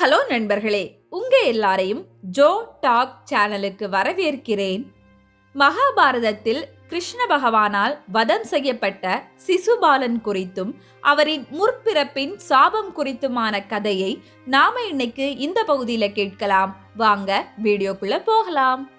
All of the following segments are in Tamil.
ஹலோ நண்பர்களே உங்க எல்லாரையும் ஜோ டாக் சேனலுக்கு வரவேற்கிறேன். மகாபாரதத்தில் கிருஷ்ண பகவானால் வதம் செய்யப்பட்ட சிசுபாலன் குறித்தும் அவரின் முற்பிறப்பின் சாபம் குறித்துமான கதையை நாம இன்னைக்கு இந்த பகுதியில கேட்கலாம். வாங்க வீடியோக்குள்ள போகலாம்.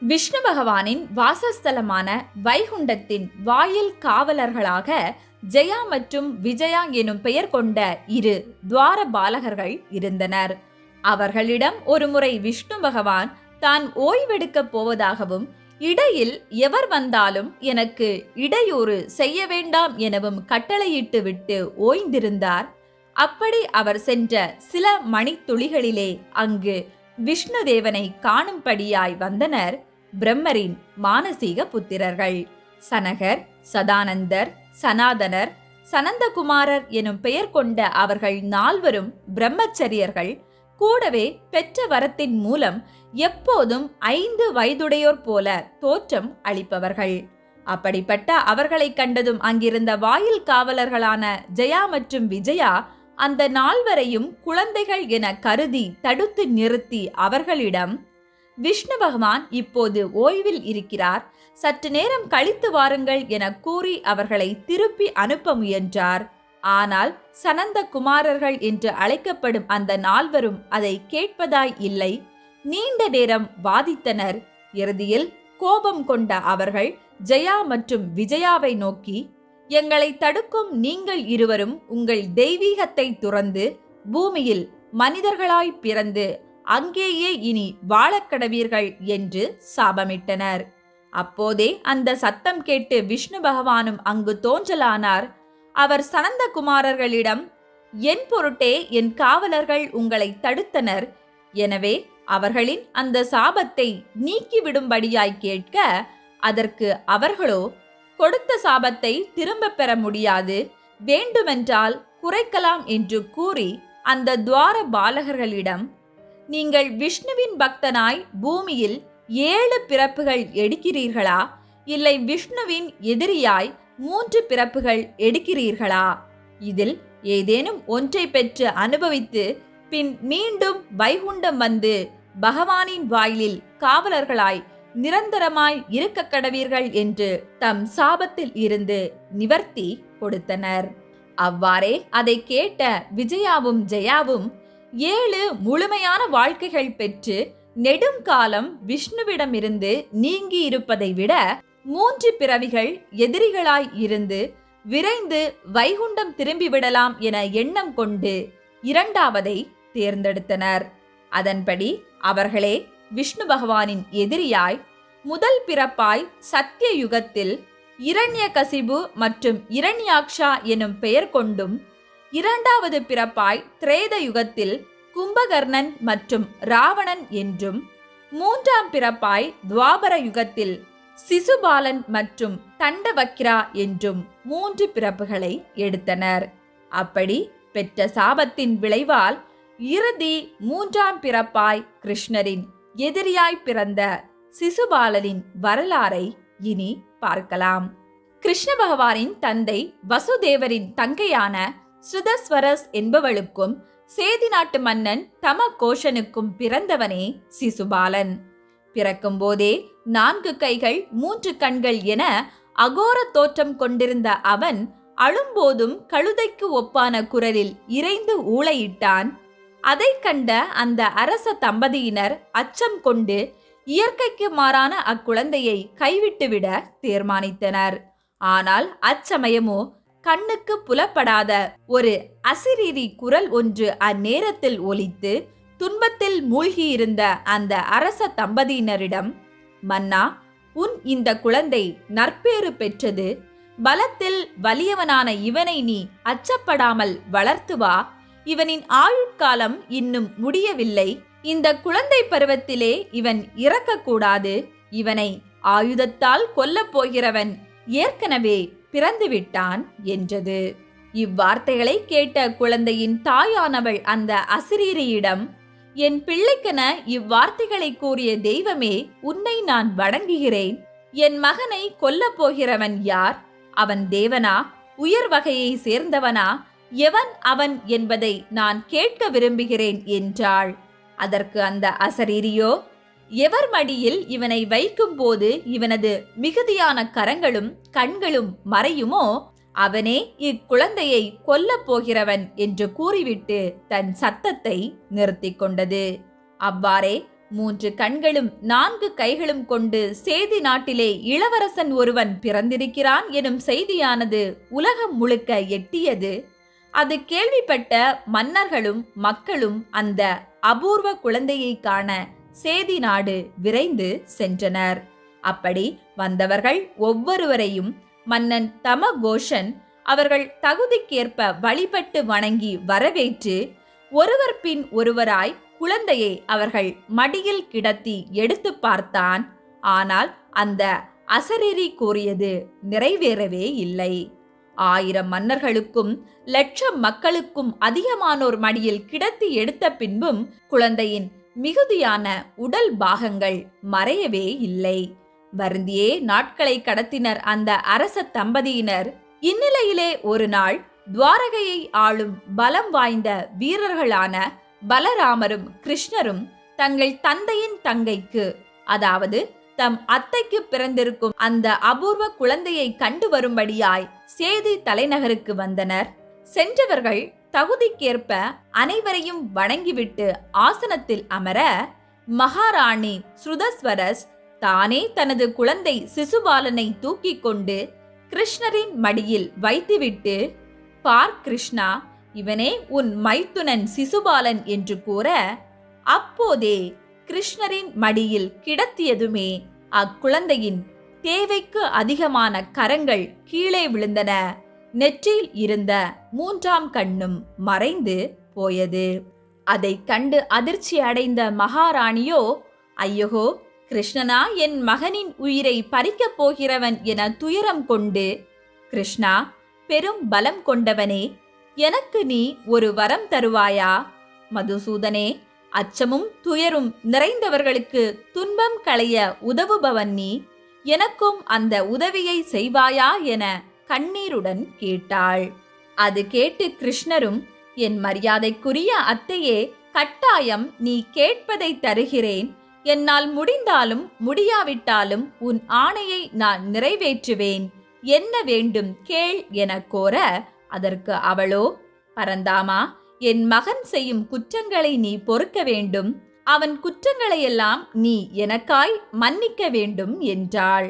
விஷ்ணு பகவானின் வாசஸ்தலமான வைகுண்டத்தின் வாயில் காவலர்களாக ஜெயா மற்றும் விஜயா எனும் பெயர் கொண்ட இரு துவார பாலகர்கள் இருந்தனர். அவர்களிடம் ஒருமுறை விஷ்ணு பகவான் தான் ஓய்வெடுக்கப் போவதாகவும் இடையில் எவர் வந்தாலும் எனக்கு இடையூறு செய்ய வேண்டாம் எனவும் கட்டளையிட்டு விட்டு ஓய்ந்திருந்தார். அப்படி அவர் சென்ற சில மணித்துளிகளிலே அங்கு விஷ்ணு தேவனை காணும்படியாய் வந்தனர் பிரம்மரின் மானசீக புத்திரர்கள். சனகர் சதானந்தர் சனாதனர் சனந்தகுமாரர் எனும் பெயர் கொண்ட அவர்கள் நால்வரும் பிரம்மச்சரியர்கள். கூடவே பெற்ற வரத்தின் மூலம் எப்போதும் ஐந்து வயதுடையோர் போல தோற்றம் அளிப்பவர்கள். அப்படிப்பட்ட அவர்களை கண்டதும் அங்கிருந்த வாயில் காவலர்களான ஜெயா மற்றும் விஜயா அந்த நால்வரையும் குழந்தைகள் என கருதி தடுத்து நிறுத்தி அவர்களிடம் விஷ்ணு பகவான் இப்போது ஓய்வில் இருக்கிறார். சற்று நேரம் கழித்து வாருங்கள் என கூறி அவர்களை திருப்பி அனுப்ப முயன்றார். ஆனால் சனந்த குமாரர்கள் என்று அழைக்கப்படும் அந்த நால்வரும் அதை கேட்பதாய் இல்லை. நீண்ட நேரம் வாதித்தனர். இறுதியில் கோபம் கொண்ட அவர்கள் ஜெயா மற்றும் விஜயாவை நோக்கி எங்களை தடுக்கும் நீங்கள் இருவரும் உங்கள் தெய்வீகத்தை துறந்து பூமியில் மனிதர்களாய் பிறந்து அங்கேயே இனி வாழக்கடவீர்கள் என்று சாபமிட்டனர். அப்போதே அந்த சத்தம் கேட்டு விஷ்ணு பகவானும் அங்கு தோன்றலானார். அவர் சனந்த குமாரர்களிடம் என் பொருட்டே என் காவலர்கள் உங்களை தடுத்தனர். எனவே அவர்களின் அந்த சாபத்தை நீக்கிவிடும்படியாய் கேட்க அதற்கு அவர்களோ கொடுத்த சாபத்தை திரும்ப பெற முடியாது. வேண்டுமென்றால் குறைக்கலாம் என்று கூறி அந்த துவார பாலகர்களிடம் நீங்கள் விஷ்ணுவின் பக்தனாய் பூமியில் ஏழு பிறப்புகள் எடுக்கிறீர்களா? இல்லை விஷ்ணுவின் எதிரியாய் மூன்று பிறப்புகள் எடுக்கிறீர்களா? இதில் ஏதேனும் ஒன்றை பெற்று அனுபவித்து பின் மீண்டும் வைகுண்டம் வந்து பகவானின் வாயிலில் காவலர்களாய் நிரந்தரமாய் இருக்க கடவீர்கள் என்று தம் சாபத்தில் இருந்து நிவர்த்தி கொடுத்தனர். அவ்வாறே அதை கேட்ட விஜயாவும் ஜெயாவும் ஏழு முழுமையான வாழ்க்கைகள் பெற்று நெடுங்காலம் விஷ்ணுவிடமிருந்து நீங்கி இருப்பதை விட மூன்று பிறவிகள் எதிரிகளாய் இருந்து விரைந்து வைகுண்டம் திரும்பிவிடலாம் என எண்ணம் கொண்டு இரண்டாவதை தேர்ந்தெடுத்தனர். அதன்படி அவர்களே விஷ்ணு பகவானின் எதிரியாய் முதல் பிறப்பாய் சத்திய யுகத்தில் இரண்ய கசிபு மற்றும் இரண்யாக்ஷா எனும் பெயர் கொண்டும் இரண்டாவது பிறப்பாய் திரேத யுகத்தில் கும்பகர்ணன் மற்றும் ராவணன் என்றும் மூன்றாம் பிறப்பாய் துவாபர யுகத்தில் சிசுபாலன் மற்றும் தண்டவக்கிரா என்றும் மூன்று பிறப்புகளை எடுத்தனர். அப்படி பெற்ற சாபத்தின் விளைவால் இறுதி மூன்றாம் பிறப்பாய் கிருஷ்ணரின் எதிரியாய் பிறந்த சிசுபாலனின் வரலாறை இனி பார்க்கலாம். கிருஷ்ண பகவானின் தந்தை வசுதேவரின் தங்கையான ஸ்ருதஸ்வரஸ் என்பவளுக்கும் சேதி நாட்டு மன்னன் தம கோஷனுக்கும் பிறந்தவனே சிசுபாலன். பிறக்கும் போதே நான்கு கைகள் மூன்று கண்கள் என அகோர தோற்றம் கொண்டிருந்த அவன் அழும்போதும் கழுதைக்கு ஒப்பான குரலில் இறைந்து ஊளையிட்டான். அதை கண்ட அந்த அரச தம்பதியினர் அச்சம் கொண்டு இயற்கைக்கு மாறான அக்குழந்தையை கைவிட்டுவிட தீர்மானித்தனர். ஆனால் அச்சமயமோ கண்ணுக்கு புலப்படாத ஒரு அசிரீரி குரல் ஒன்று அந்நேரத்தில் ஒலித்து துன்பத்தில் மூழ்கியிருந்த அந்த அரச தம்பதியினரிடம் மன்னா உன் இந்த குழந்தை நற்பேறு பெற்றது. பலத்தில் வலியவனான இவனை நீ அச்சப்படாமல் வளர்த்து வா. இவனின் ஆயுட்காலம் இன்னும் முடியவில்லை. இந்த குழந்தை பருவத்திலே இவன் இறக்கக்கூடாது. இவனை ஆயுதத்தால் கொல்லப் போகிறவன் ஏற்கனவே பிறந்துவிட்டான் என்றது. இவ்வார்த்தைகளை கேட்ட குழந்தையின் தாயானவள் அந்த அசிரீரியிடம் என் பிள்ளைக்கென இவ்வார்த்தைகளை கூறிய தெய்வமே உன்னை நான் வணங்குகிறேன். என் மகனை கொல்லப் போகிறவன் யார்? அவன் தேவனா? உயர் வகையை சேர்ந்தவனா? எவன் அவன் என்பதை நான் கேட்க விரும்புகிறேன் என்றாள். அதற்கு அந்த அசரீரியோ எவர் மடியில் இவனை வைக்கும்போது இவனது மிகுதியான கரங்களும் கண்களும் மறையுமோ அவனே இக்குழந்தையை கொல்லப் போகிறவன் என்று கூறிவிட்டு தன் சத்தத்தை நிறுத்தி கொண்டது. அவ்வாறே மூன்று கண்களும் நான்கு கைகளும் கொண்டு சேதி நாட்டிலே இளவரசன் ஒருவன் பிறந்திருக்கிறான் எனும் செய்தியானது உலகம் முழுக்க எட்டியது. அது கேள்விப்பட்ட மன்னர்களும் மக்களும் அந்த அபூர்வ குழந்தையை காண சேதி நாடு விரைந்து சென்றனர். அப்படி வந்தவர்கள் ஒவ்வொருவரையும் மன்னன் தமகோஷன் அவர்கள் தகுதிக்கேற்ப வழிபட்டு வணங்கி வரவேற்று ஒருவர் பின் ஒருவராய் குழந்தையை அவர்கள் மடியில் கிடத்தி எடுத்து பார்த்தான். ஆனால் அந்த அசரீரி கூறியது நிறைவேறவே இல்லை. ஆயிரம் மன்னர்களுக்கும் லட்சம் மக்களுக்கும் அதிகமானோர் மடியில் கிடத்தி எடுத்த பின்பும் குழந்தையின் மிகுதியான உடல் பாகங்கள் மறையவே இல்லை. வருந்தியே நாட்களை கடத்தினர் அந்த அரச தம்பதியினர். இந்நிலையிலே ஒரு நாள் துவாரகையை ஆளும் பலம் வாய்ந்த வீரர்களான பலராமரும் கிருஷ்ணரும் தங்கள் தந்தையின் தங்கைக்கு அதாவது தம் அத்தைக்கு பிறந்திருக்கும் அந்த அபூர்வ குழந்தையை கண்டு வரும்படியாய் சேதி தலைநகருக்கு வந்தனர். சென்றவர்கள் தகுதிக்கேற்ப அனைவரையும் வணங்கிவிட்டு ஆசனத்தில் அமர மகாராணி ஸ்ருதஸ்வரஸ் தானே தனது குழந்தை சிசுபாலனை தூக்கிக் கொண்டு கிருஷ்ணரின் மடியில் வைத்துவிட்டு பார் கிருஷ்ணா இவனே உன் மைத்துனன் சிசுபாலன் என்று கூற அப்போதே கிருஷ்ணரின் மடியில் கிடத்தியதுமே அக்குழந்தையின் தேவைக்கு அதிகமான கரங்கள் கீழே விழுந்தன. நெற்றியில் இருந்த மூன்றாம் கண்ணும் மறைந்து போயது. அதை கண்டு அதிர்ச்சி அடைந்த மகாராணியோ ஐயோ கிருஷ்ணனா என் மகனின் உயிரை பறிக்கப் போகிறவன் என துயரம் கொண்டு கிருஷ்ணா பெரும் பலம் கொண்டவனே எனக்கு நீ ஒரு வரம் தருவாயா? மதுசூதனே அச்சமும் துயரும் நிறைந்தவர்களுக்கு துன்பம் களைய உதவுபவன் நீ. எனக்கும் அந்த உதவியை செய்வாயா? என கண்ணீருடன் கேட்டாள். அது கேட்டு கிருஷ்ணரும் என் மரியாதைக்குரிய அத்தையே கட்டாயம் நீ கேட்பதை தருகிறேன். என்னால் முடிந்தாலும் முடியாவிட்டாலும் உன் ஆணையை நான் நிறைவேற்றுவேன். என்ன வேண்டும் கேள் என கோர அதற்கு அவளோ பரந்தாமா என் மகன் செய்யும் குற்றங்களை நீ பொறுக்க வேண்டும். அவன் குற்றங்களையெல்லாம் நீ எனக்காய் மன்னிக்க வேண்டும் என்றாள்.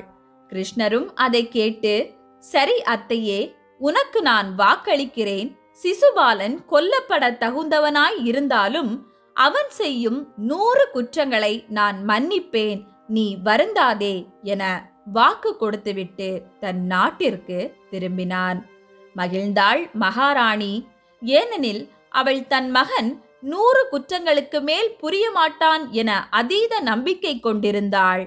கிருஷ்ணரும் அதை கேட்டு சரி அத்தையே உனக்கு நான் வாக்களிக்கிறேன். சிசுபாலன் கொல்லப்பட தகுந்தவனாய் இருந்தாலும் அவன் செய்யும் நூறு குற்றங்களை நான் மன்னிப்பேன். நீ வருந்தாதே என வாக்கு கொடுத்துவிட்டு தன் நாட்டிற்கு திரும்பினான். மகிழ்ந்தாள் மகாராணி. ஏனெனில் அவள் தன் மகன் நூறு குற்றங்களுக்கு மேல் புரிய மாட்டான் என அதீத நம்பிக்கை கொண்டிருந்தாள்.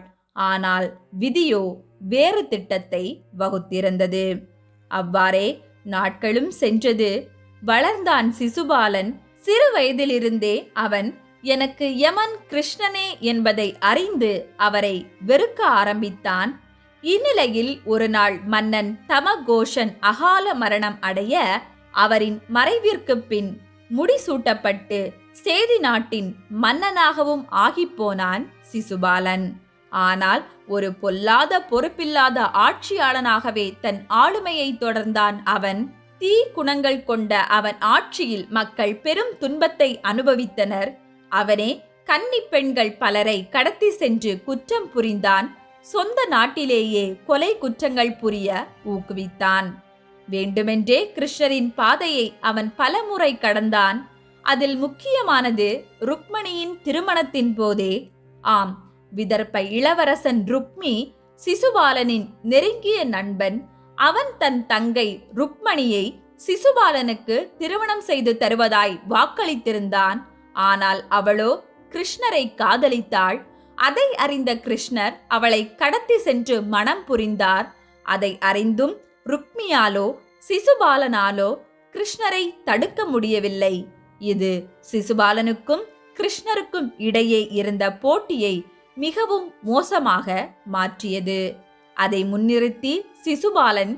ஆனால் விதியோ வேறு திட்டத்தை வகுத்திருந்தது. அவ்வாறே நாட்களும் சென்றது. வளர்ந்தான் சிசுபாலன். சிறு வயதிலிருந்தே அவன் எனக்கு யமன் கிருஷ்ணனே என்பதை அறிந்து அவரை வெறுக்க ஆரம்பித்தான். இந்நிலையில் ஒரு நாள் மன்னன் தமகோஷன் அகால மரணம் அடைய அவரின் மறைவிற்கு பின் முடிசூட்டப்பட்டு சேதி நாட்டின் மன்னனாகவும் ஆகிப்போனான் சிசுபாலன். ஆனால் ஒரு பொல்லாத பொறுப்பில்லாத ஆட்சியாளனாகவே தன் ஆளுமையை தொடர்ந்தான் அவன். தீ குணங்கள் கொண்ட அவன் ஆட்சியில் மக்கள் பெரும் துன்பத்தை அனுபவித்தனர். அவனே கன்னி பெண்கள் பலரை கடத்தி சென்று குற்றம் புரிந்தான். சொந்த நாட்டிலேயே கொலை குற்றங்கள் புரிய ஊக்குவித்தான். வேண்டுமென்றே கிருஷ்ணரின் பாதையை அவன் பலமுறை கடந்தான். அதில் முக்கியமானது ருக்மணியின் திருமணத்தின் போதே. ஆம் விதர்ப்ப இளவரசன் ருக்மி சிசுபாலனின் நெருங்கிய நண்பன். அவன் தன் தங்கை ருக்மணியை சிசுபாலனுக்கு திருமணம் செய்து தருவதாய் வாக்களித்திருந்தான். ஆனால் அவளோ கிருஷ்ணரை காதலித்தாள். அதை அறிந்த கிருஷ்ணர் அவளை கடத்தி சென்று மனம் புரிந்தார். அதை அறிந்தும் ருக்மியாலோ சிசுபாலனாலோ கிருஷ்ணரை தடுக்க முடியவில்லை. இது சிசுபாலனுக்கும் கிருஷ்ணருக்கும் இடையே இருந்த போட்டியை மிகவும் மோசமாக மாற்றியது. அதை முன்னிறுத்தி சிசுபாலன்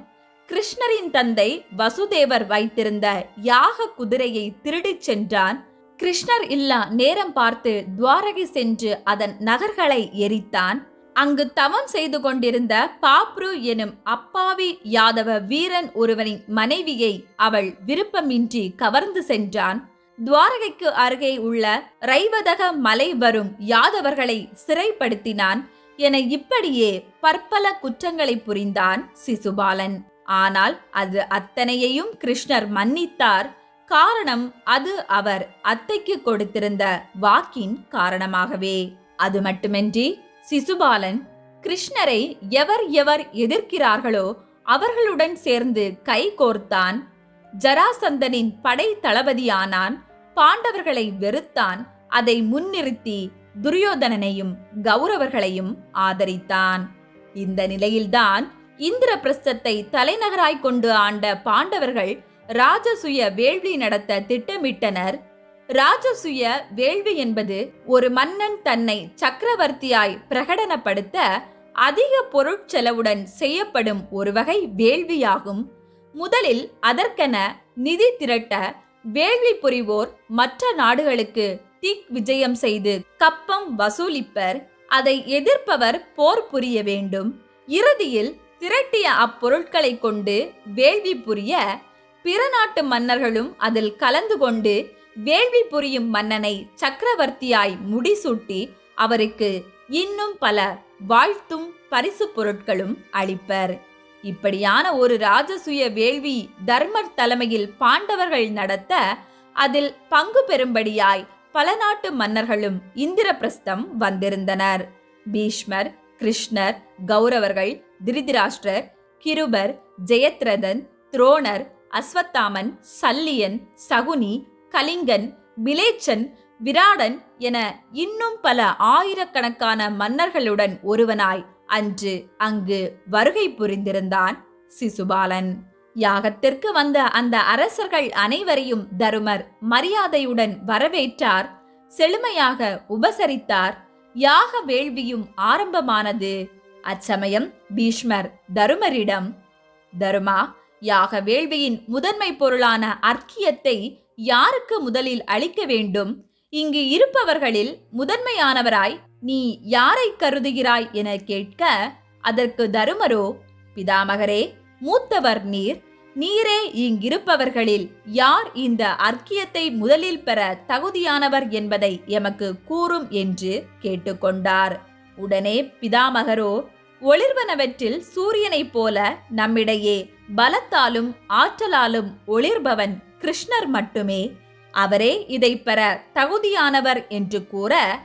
கிருஷ்ணரின் தந்தை வசுதேவர் வைத்திருந்த யாக குதிரையை திருடிச் சென்றான். கிருஷ்ணர் இல்லா நேரம் பார்த்து துவாரகை சென்று அதன் நகர்களை எரித்தான். அங்கு தவம் செய்து கொண்டிருந்த பாப்ரு எனும் அப்பாவி யாதவ வீரன் ஒருவனின் மனைவியை அவள் விருப்பமின்றி கவர்ந்து சென்றான். துவாரகைக்கு அருகே உள்ள ரைவதக மலை வரும் யாதவர்களை சிறைப்படுத்தினான் என இப்படியே பற்பல குற்றங்களை புரிந்தான் சிசுபாலன். ஆனால் அது அத்தனையையும் கிருஷ்ணர் மன்னித்தார். காரணம் அது அவர் அத்தைக்கு கொடுத்திருந்த வாக்கின் காரணமாகவே. அது மட்டுமின்றி சிசுபாலன் கிருஷ்ணரை எவர் எவர் எதிர்க்கிறார்களோ அவர்களுடன் சேர்ந்து கை கோர்த்தான். ஜராசந்தனின் படை தளபதியானான். பாண்டவர்களை வெறுத்தான். அதை முன்னிறுத்தி துரியோதனனையும் கௌரவர்களையும் ஆதரித்தான். இந்த நிலையில்தான் இந்திரபிரஸ்தத்தை தலைநகராய் கொண்டு ஆண்ட பாண்டவர்கள் ராஜசுய வேள்வி நடத்த திட்டமிட்டனர். ராஜசுய வேள்வி என்பது ஒரு மன்னன் தன்னை சக்கரவர்த்தியாய் பிரகடனப்படுத்த அதிக பொருட்செலவுடன் செய்யப்படும் ஒரு வகை வேள்வியாகும். முதலில் அதற்கென நிதி திரட்ட வேள்வி புரிவோர் மற்ற நாடுகளுக்கு திக் விஜயம் செய்து கப்பம் வசூலிப்பர் அதை எதிர்ப்பவர் போர் புரிய வேண்டும். இறுதியில் திரட்டிய அப்பொருட்களை கொண்டு வேள்வி புரிய பிற நாட்டு மன்னர்களும் அதில் கலந்து கொண்டு வேள்வி புரியும் மன்னனை சக்கரவர்த்தியாய் முடிசூட்டி அவருக்கு இன்னும் பல வாழ்த்தும் பரிசு பொருட்களும் அளிப்பர். இப்படியான ஒரு ராஜசுய வேள்வி தர்மர் தலைமையில் பாண்டவர்கள் நடத்த அதில் பங்கு பெறும்படியாய் பல நாட்டு மன்னர்களும் இந்திரபிரஸ்தம் வந்திருந்தனர். பீஷ்மர் கிருஷ்ணர் கௌரவர்கள் திருதிராஷ்டிரர் கிருபர் ஜெயத்ரதன் துரோணர் அஸ்வத்தாமன் சல்லியன் சகுனி கலிங்கன் மிலேச்சன் விராடன் என இன்னும் பல ஆயிரக்கணக்கான மன்னர்களுடன் ஒருவனாய் அன்று அங்கு வருகை புரிந்திருந்தான் சிசுபாலன். யாகத்திற்கு வந்த அந்த அரசர்கள் அனைவரையும் தருமர் மரியாதையுடன் வரவேற்றார் செழுமையாக உபசரித்தார். யாக வேள்வியும் ஆரம்பமானது. அச்சமயம் பீஷ்மர் தருமரிடம் தருமா யாக வேள்வியின் முதன்மை பொருளான அர்க்கியத்தை யாருக்கு முதலில் அளிக்க வேண்டும்? இங்கு இருப்பவர்களில் முதன்மையானவராய் நீ யாரை கருதுகிறாய் என கேட்க அதற்கு தருமரோ பிதாமகரே மூத்தவர் நீர். நீரே இங்கிருப்பவர்களில் யார் இந்த அர்க்கியத்தை முதலில் பெற தகுதியானவர் என்பதை எமக்கு கூறும் என்று கேட்டுக்கொண்டார். உடனே பிதாமகரோ ஒளிர்வனவற்றில் சூரியனைப் போல நம்மிடையே பலத்தாலும் ஆற்றலாலும் ஒளிர்பவன் கிருஷ்ணர் மட்டுமே. அவரே இதை பெற தகுதியானவர் என்று கூற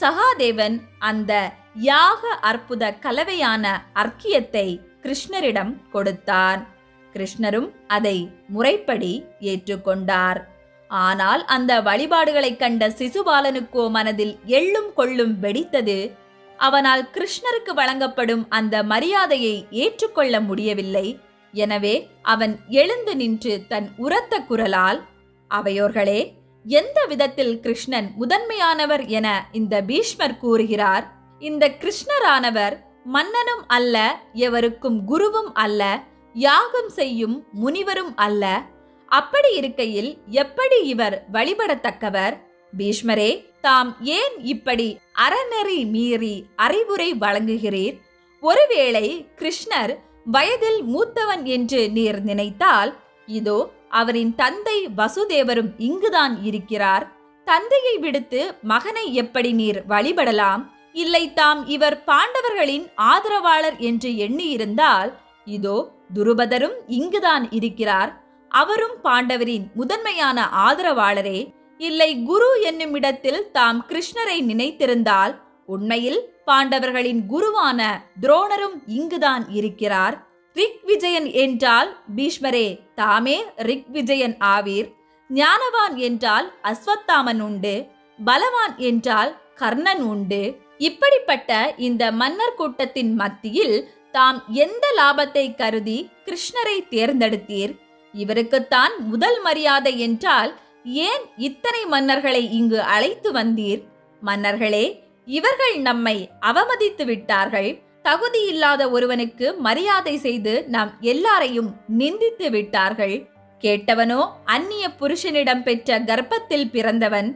சகாதேவன் அந்த யாக அற்புத கலவையான அர்க்கியத்தை கிருஷ்ணரிடம் கொடுத்தான் கிருஷ்ணரும் அதை முறைப்படி ஏற்றுக்கொண்டார். ஆனால் அந்த வழிபாடுகளைக் கண்ட சிசுபாலனுக்கோ மனதில் எள்ளும் கொள்ளும் வெடித்தது. அவனால் கிருஷ்ணருக்கு வழங்கப்படும் அந்த மரியாதையை ஏற்றுக்கொள்ள முடியவில்லை. எனவே அவன் எழுந்து நின்று தன் உரத்த குரலால் அவையோர்களே எந்த விதத்தில் கிருஷ்ணன் முதன்மையானவர் என இந்த பீஷ்மர் கூறுகிறார்? இந்த கிருஷ்ணரானவர் மன்னனும் அல்ல எவருக்கும் குருவும் அல்ல யாகம் செய்யும் முனிவரும் அல்ல. அப்படி இருக்கையில் எப்படி இவர் வழிபடத்தக்கவர்? பீஷ்மரே தாம் ஏன் இப்படி அறநெறி மீறி அறிவுரை வழங்குகிறீர்? ஒருவேளை கிருஷ்ணர் வயதில் மூத்தவன் என்று நீர் நினைத்தால் இதோ அவரின் தந்தை வசுதேவரும் இங்குதான் இருக்கிறார். தந்தையை விடுத்து மகனை எப்படி நீர் வழிபடலாம்? இல்லை தாம் இவர் பாண்டவர்களின் ஆதரவாளர் என்று எண்ணியிருந்தால் இதோ துருபதரும் இங்குதான் இருக்கிறார். அவரும் பாண்டவரின் முதன்மையான ஆதரவாளரே. இல்லை குரு என்னும் இடத்தில் தாம் கிருஷ்ணரை நினைத்திருந்தால் உண்மையில் பாண்டவர்களின் குருவான துரோணரும் இங்குதான் இருக்கிறார். ரிக் விஜயன் என்றால் பீஷ்மரே. தாமே ரிக் விஜயன் ஆவீர். ஞானவான் என்றால் அஸ்வத்தாமன் உண்டு. பலவான் என்றால் கர்ணன் உண்டு. இப்படிப்பட்ட இந்த மன்னர் கூட்டத்தின் மத்தியில் தாம் எந்த லாபத்தை கருதி கிருஷ்ணரை தேர்ந்தெடுத்தீர்? இவருக்குத்தான் முதல் மரியாதை என்றால் ஏன் இத்தனை மன்னர்களை இங்கு அழைத்து வந்தீர்? மன்னர்களே இவர்கள் நம்மை அவமதித்து விட்டார்கள். தகுதி இல்லாத ஒருவனுக்கு மரியாதை செய்து நாம் எல்லாரையும் நிந்தித்து விட்டார்கள். கேட்டவனோ அந்நிய புருஷனிடம் பெற்ற கர்ப்பத்தில் பிறந்தவன்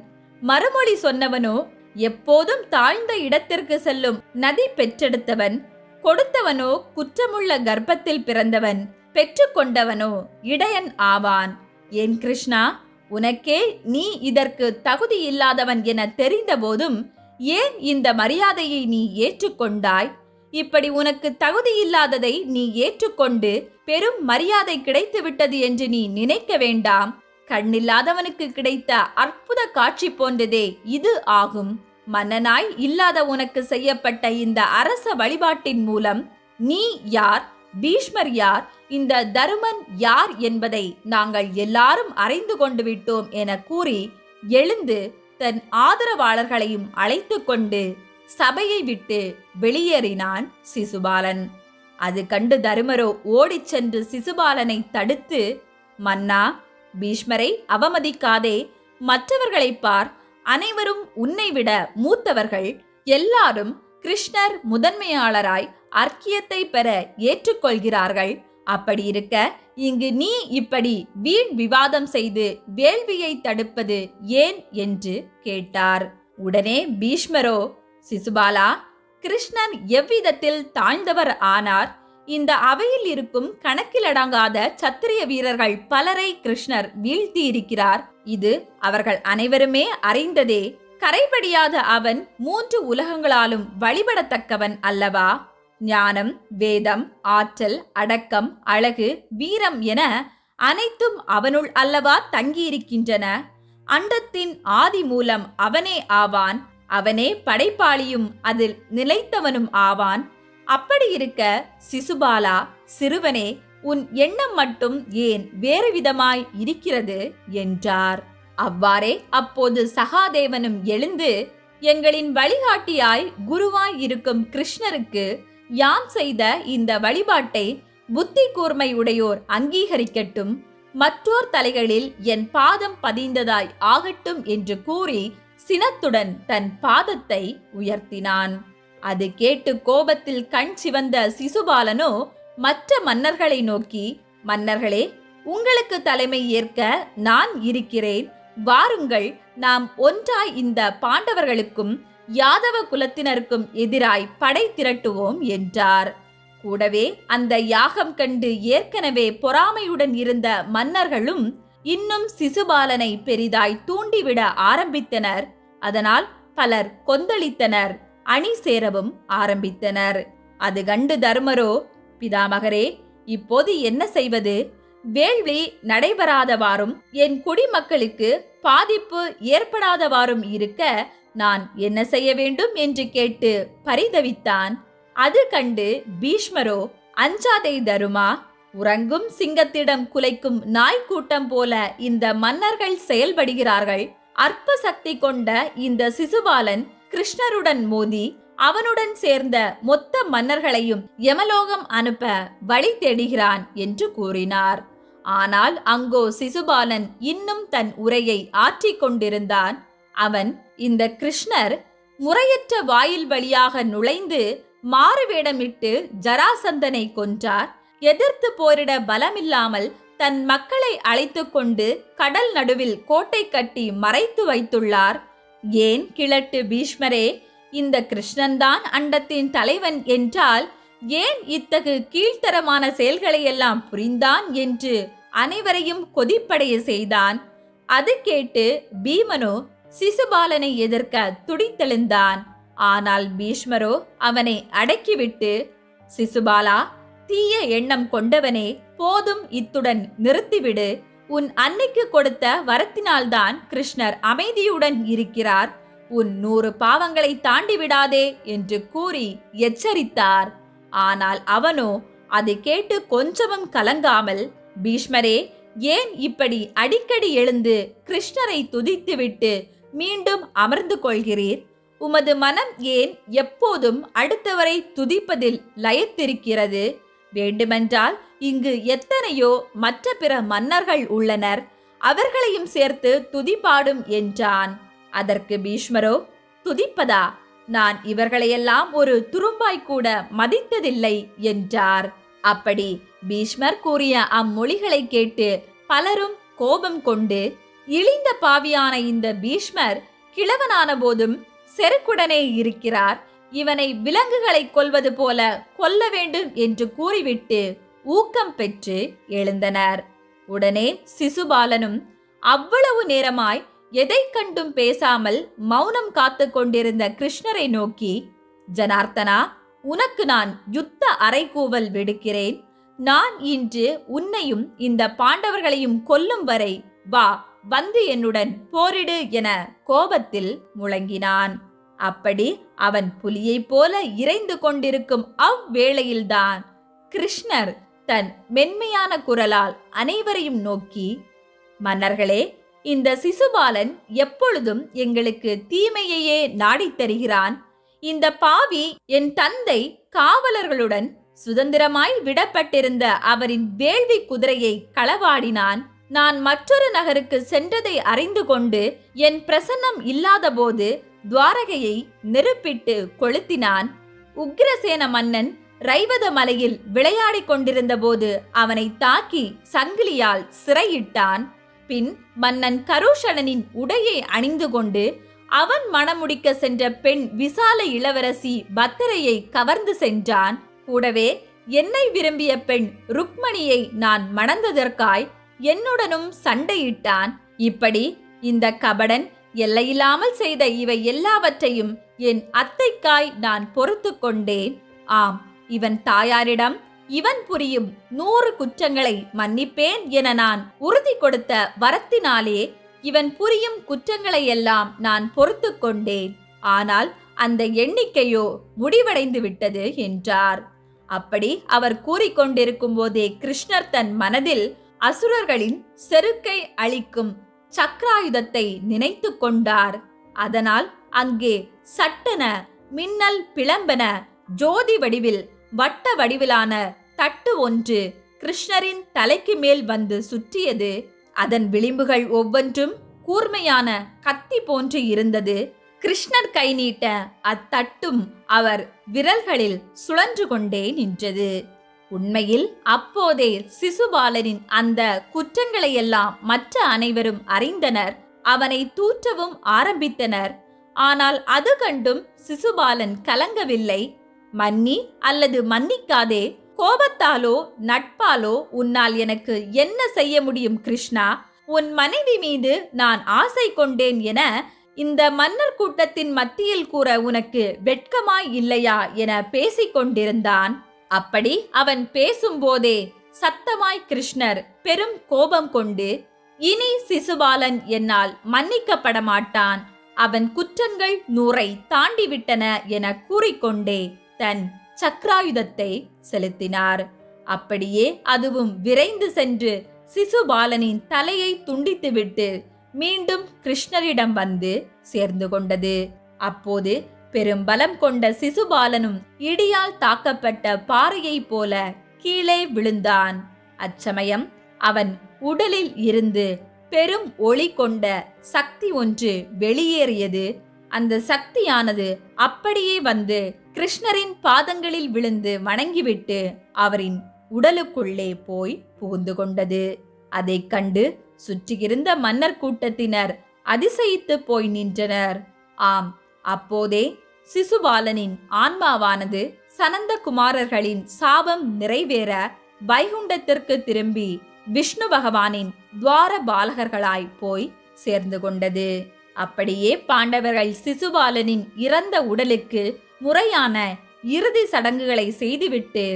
மறுமொழி சொன்னவனோ எப்போதும் தாழ்ந்த இடத்திற்கு செல்லும் நதி பெற்றெடுத்தவன் கொடுத்தவனோ குற்றமுள்ள கர்ப்பத்தில் பிறந்தவன் பெற்றுக்கொண்டவனோ இடையன் ஆவான். ஏன் கிருஷ்ணா உனக்கே நீ இதற்கு தகுதி இல்லாதவன் என தெரிந்தபோதும் ஏன் இந்த மரியாதையை நீ ஏற்றுக்கொண்டாய்? இப்படி உனக்கு தகுதி இல்லாததை நீ ஏற்றுக்கொண்டு பெரும் மரியாதை கிடைத்து விட்டது என்று நீ நினைக்க வேண்டாம். கண்ணில்லாதவனுக்கு கிடைத்த அற்புத காட்சி போன்றதே இது ஆகும். மன்னனாய் இல்லாத உனக்கு செய்யப்பட்ட இந்த அரச வழிபாட்டின் மூலம் நீ யார் பீஷ்மர் யார் இந்த தருமன் யார் என்பதை நாங்கள் எல்லாரும் அறிந்து கொண்டு விட்டோம் என கூறி எழுந்து தன் ஆதரவாளர்களையும் அழைத்து கொண்டு சபையை விட்டு வெளியேறினான் சிசுபாலன். அது கண்டு தருமரோ ஓடிச் சென்று சிசுபாலனை தடுத்து மன்னா பீஷ்மரை அவமதிக்காதே. மற்றவர்களை பார். அனைவரும் உன்னை விட மூத்தவர்கள். எல்லாரும் கிருஷ்ணர் முதன்மையாளராய் அர்க்கியத்தை பெற ஏற்றுக்கொள்கிறார்கள். அப்படி இருக்க இங்கு நீ இப்படி வீண் விவாதம் செய்து வேள்வியை தடுப்பது ஏன்? என்று கேட்டார். உடனே பீஷ்மரோ சிசுபாலா கிருஷ்ணன் எவ்விதத்தில் தாழ்ந்தவர் ஆனார்? இந்த அவையில் இருக்கும் கணக்கிலடங்காத சத்திரிய வீரர்கள் பலரை கிருஷ்ணர் வீழ்த்தி இருக்கிறார் இது அவர்கள் அனைவருமே அறிந்ததே. கரைபடியாத அவன் மூன்று உலகங்களாலும் வழிபடத்தக்கவன் அல்லவா? ஞானம் வேதம் ஆற்றல் அடக்கம் அழகு வீரம் என அனைத்தும் அவனுள் அல்லவா தங்கியிருக்கின்றன. அண்டத்தின் ஆதி மூலம் அவனே ஆவான். அவனே படைப்பாளியும் அதில் நிலைத்தவனும் ஆவான். அப்படி இருக்க சிசுபாலா சிறுவனே உன் எண்ணம் மட்டும் ஏன் வேறு விதமாய் இருக்கிறது? என்றார். அவ்வாறே அப்போது சகாதேவனும் எழுந்து எங்களின் வழிகாட்டியாய் குருவாய் இருக்கும் கிருஷ்ணருக்கு யாம் செய்த இந்த வழிபாட்டை புத்தி கூர்மை உடையோர் அங்கீகரிக்கட்டும். மற்றோர் தலைகளில் என் பாதம் பதிந்ததாய் ஆகட்டும் என்று கூறி சினத்துடன் தன் பாதத்தை உயர்த்தினான். அது கேட்டு கோபத்தில் கண் சிவந்த சிசுபாலனோ மற்ற மன்னர்களை நோக்கி மன்னர்களே உங்களுக்கு தலைமை ஏற்க நான் இருக்கிறேன். வாருங்கள் நாம் ஒன்றாய் இந்த பாண்டவர்களுக்கும் யாதவ குலத்தினருக்கும் எதிராய் படை திரட்டுவோம் என்றார். கூடவே அந்த யாகம் கண்டு ஏற்கனவே பொறாமையுடன் இருந்த மன்னர்களும் இன்னும் சிசுபாலனை பெரிதாய் தூண்டிவிட ஆரம்பித்தனர். அதனால் பலர் கொந்தளித்தனர் அணி சேரவும் ஆரம்பித்தனர். அது கண்டு தர்மரோ பிதாமகரே இப்போது என்ன செய்வது? வேள்வி நடைபெறாதவாறும் என் குடிமக்களுக்கு பாதிப்பு ஏற்படாதவாறும் இருக்க நான் என்ன செய்ய வேண்டும்? என்று கேட்டு பரிதவித்தான். அது கண்டு பீஷ்மரோ அஞ்சாதை தருமா? உறங்கும் சிங்கத்திடம் குலைக்கும் நாய் கூட்டம் போல இந்த மன்னர்கள் செயல்படுகிறார்கள். அற்ப சக்தி கொண்ட இந்த சிசுபாலன் கிருஷ்ணருடன் மோதி அவனுடன் சேர்ந்த மொத்த மன்னர்களையும் யமலோகம் அனுப்ப வழி தேடுகிறான் என்று கூறினார். ஆனால் அங்கோ சிசுபாலன் இன்னும் தன் உரையை ஆற்றிக் கொண்டிருந்தான். அவன் இந்த கிருஷ்ணர் முறையற்ற வாயில் வழியாக நுழைந்து மாறுவேடமிட்டு ஜராசந்தனை கொன்றார். எதிர்த்து போரிட பலமில்லாமல் தன் மக்களை அழைத்து கொண்டு கடல் நடுவில் கோட்டை கட்டி மறைத்து வைத்துள்ளார். ஏன் கிழட்டு பீஷ்மரே இந்த கிருஷ்ணன்தான் அண்டத்தின் தலைவன் என்றால் ஏன் இத்தகு கீழ்த்தரமான செயல்களை எல்லாம் புரிந்தான் என்று அனைவரையும் கொதிப்படைய செய்தான். அது கேட்டு பீமனோ சிசுபாலனை எதிர்க்க துடித்தெழுந்தான். ஆனால் பீஷ்மரோ அவனை அடக்கிவிட்டு சிசுபாலா தீய எண்ணம் கொண்டவனே போதும் இத்துடன் நிறுத்திவிடு. உன் அன்னைக்கு கொடுத்த வரத்தினால்தான் கிருஷ்ணர் அமைதியுடன் இருக்கிறார். உன் நூறு பாவங்களை தாண்டி விடாதே என்று கூறி எச்சரித்தார். ஆனால் அவனோ அதை கேட்டு கொஞ்சமும் கலங்காமல் பீஷ்மரே ஏன் இப்படி அடிக்கடி எழுந்து கிருஷ்ணரை துதித்துவிட்டு மீண்டும் அமர்ந்து கொள்கிறீர்? உமது மனம் ஏன் எப்போதும் அடுத்தவரை துதிப்பதில் லயத்திருக்கிறது? வேண்டுமென்றால் இங்கு எத்தனையோ மற்ற பிற மன்னர்கள் உள்ளனர். அவர்களையும் சேர்த்து துதிப்பாடும் என்றான். அதற்கு பீஷ்மரோ துதிப்பதா? நான் இவர்களையெல்லாம் ஒரு துரும்பாய் கூட மதித்ததில்லை என்றார். அப்படி பீஷ்மர் கூறிய அம்மொழிகளை கேட்டு பலரும் கோபம் கொண்டு இழிந்த பாவியான இந்த பீஷ்மர் கிழவனான போதும் செருக்குடனே இருக்கிறார். இவனை விலங்குகளை கொல்வது போல கொல்ல வேண்டும் என்று கூறிவிட்டு ஊக்கம் பெற்று எழுந்தனர். உடனே சிசுபாலனும் அவ்வளவு நேரமாய் எதை கண்டும் பேசாமல் மௌனம் காத்து கொண்டிருந்த கிருஷ்ணரை நோக்கி ஜனார்த்தனா உனக்கு நான் யுத்த அறைகூவல் விடுக்கிறேன். நான் இன்று உன்னையும் இந்த பாண்டவர்களையும் கொல்லும் வரை வா வந்து என்னுடன் போரிடு என கோபத்தில் முழங்கினான். அப்படி அவன் புலியைப் போல இறைந்து கொண்டிருக்கும் அவ்வேளையில்தான் கிருஷ்ணர் தன் மென்மையான குரலால் அனைவரையும் நோக்கி மன்னர்களே இந்த சிசுபாலன் எப்பொழுதும் எங்களுக்கு தீமையையே நாடித் தருகிறான். இந்த பாவி என் தந்தை காவலர்களுடன் சுதந்திரமாய் விடப்பட்டிருந்த அவரின் வேள்வி குதிரையை களவாடினான். நான் மற்றொரு நகருக்கு சென்றதை அறிந்து கொண்டு என் பிரசன்னம் இல்லாதபோது துவாரகையை நெருப்பிட்டு கொளுத்தினான். உக்கிரசேன மன்னன் ரைவத மலையில் விளையாடிக் கொண்டிருந்த போது அவனை தாக்கி சங்கிலியால் சிறையிட்டான். பின் மன்னன் கருஷணனின் உடையை அணிந்து கொண்டு அவன் மணமுடிக்க சென்ற பெண் விசால இளவரசி பத்திரையை கவர்ந்து சென்றான். கூடவே என்னை விரும்பிய பெண் ருக்மணியை நான் மணந்ததற்காய் என்னுடனும் சண்டையிட்டான். இப்படி இந்த கபடன் எல்லையில்லாமல் செய்த இவை எல்லாவற்றையும் என் அத்தைக்காய் நான் பொறுத்து கொண்டேன். ஆம் இவன் தாயாரிடம் இவன் புரியும் நூறு குற்றங்களை மன்னிப்பேன் என நான் உறுதி கொடுத்த வரத்தினாலே இவன் புரியும் குற்றங்களை எல்லாம் நான் பொறுத்து கொண்டேன். ஆனால் அந்த எண்ணிக்கையோ முடிவடைந்து விட்டது என்றார். அப்படி அவர் கூறிக்கொண்டிருக்கும் போதே கிருஷ்ணர் தன் மனதில் அசுரர்களின் செருக்கை அளிக்கும் சக்ராயுதத்தை நினைத்து கொண்டார். அதனால் அங்கே சட்டென மின்னல் பிளம்பென ஜோதி வடிவில் வட்ட வடிவிலான தட்டு ஒன்று கிருஷ்ணரின் தலைக்கு மேல் வந்து சுற்றியது. அதன் விளிம்புகள் ஒவ்வொன்றும் கூர்மையான கத்தி போன்று இருந்தது. கிருஷ்ணர் கை நீட்ட அத்தட்டும் அவர் விரல்களில் சுழன்று கொண்டே நின்றது. உண்மையில் அப்போதே சிசுபாலனின் அந்த குற்றங்களையெல்லாம் மற்ற அனைவரும் அறிந்தனர். அவனை தூற்றவும் ஆரம்பித்தனர். ஆனால் அது கண்டும் சிசுபாலன் கலங்கவில்லை. மன்னி அல்லது மன்னிக்காதே கோபத்தாலோ நட்பாலோ உன்னால் எனக்கு என்ன செய்ய முடியும் கிருஷ்ணா? உன் மனைவி மீது நான் ஆசை கொண்டேன் என இந்த மன்னர் கூட்டத்தின் மத்தியில் கூற உனக்கு வெட்கமாய் இல்லையா என பேசிக் கொண்டிருந்தான் அப்படி அவன் பேசும்போதே சத்தமாய் கிருஷ்ணர் பெரும் கோபம் கொண்டு இனி சிசுபாலன் என்னால் மன்னிக்கப்பட மாட்டான் அவன் குற்றங்கள் நூறை தாண்டிவிட்டன என கூறிக்கொண்டே தன் சக்ராயுதத்தை செலுத்தினார். அப்படியே அதுவும் விரைந்து சென்று சிசுபாலனின் தலையை துண்டித்துவிட்டு மீண்டும் கிருஷ்ணரிடம் வந்து சேர்ந்து கொண்டது. அப்போது பெரும் பலம் கொண்ட சிசுபாலனும் இடியால் தாக்கப்பட்ட பாறையைப் போல கீழே விழுந்தான். அச்சமயம் அவன் உடலில் இருந்து பெரும் ஒளி கொண்ட சக்தி ஒன்று வெளியேறியது. அந்த சக்தியானது அப்படியே வந்து கிருஷ்ணரின் பாதங்களில் விழுந்து வணங்கிவிட்டு அவரின் உடலுக்குள்ளே போய் புகுந்து கொண்டது. அதைக் கண்டு சுற்றியிருந்த மன்னர் கூட்டத்தினர் அதிசயித்து போய் நின்றனர். ஆம் அப்போதே சிசுபாலனின் ஆன்மாவானது சனந்த குமாரர்களின் சாபம் நிறைவேற வைகுண்டத்திற்கு திரும்பி விஷ்ணு பகவானின் துவார பாலகர்களாய் போய் சேர்ந்து கொண்டது. அப்படியே பாண்டவர்கள் சிசுபாலனின் இறந்த உடலுக்கு முறையான இறுதி சடங்குகளை செய்துவிட்டு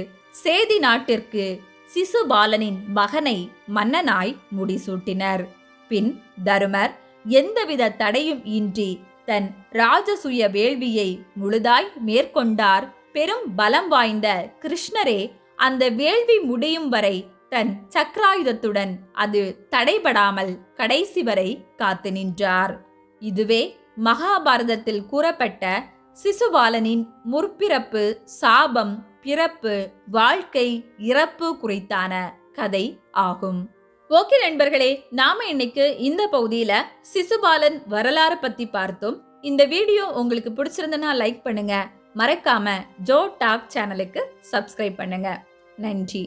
சேதி நாட்டிற்கு சிசுபாலனின் மகனை மன்னனாய் முடிசூட்டினர். பின் தருமர் எந்தவித தடையும் இன்றி தன் ராஜசுய வேள்வியை முழுதாய் மேற்கொண்டார். பெரும் பலம் வாய்ந்த கிருஷ்ணரே அந்த வேள்வி முடியும் வரை தன் சக்ராயுதத்துடன் அது தடைபடாமல் கடைசி வரை காத்து நின்றார். இதுவே மகாபாரதத்தில் கூறப்பட்ட சிசுபாலனின் முற்பிறப்பு சாபம் பிறப்பு வாழ்க்கை இறப்பு குறித்தான கதை ஆகும். ஓகே நண்பர்களே நாம இன்னைக்கு இந்த பகுதியில சிசுபாலன் வரலாறு பத்தி பார்த்தோம். இந்த வீடியோ உங்களுக்கு பிடிச்சிருந்தனா லைக் பண்ணுங்க. மறக்காம ஜோ டாக் சேனலுக்கு சப்ஸ்கிரைப் பண்ணுங்க. நன்றி.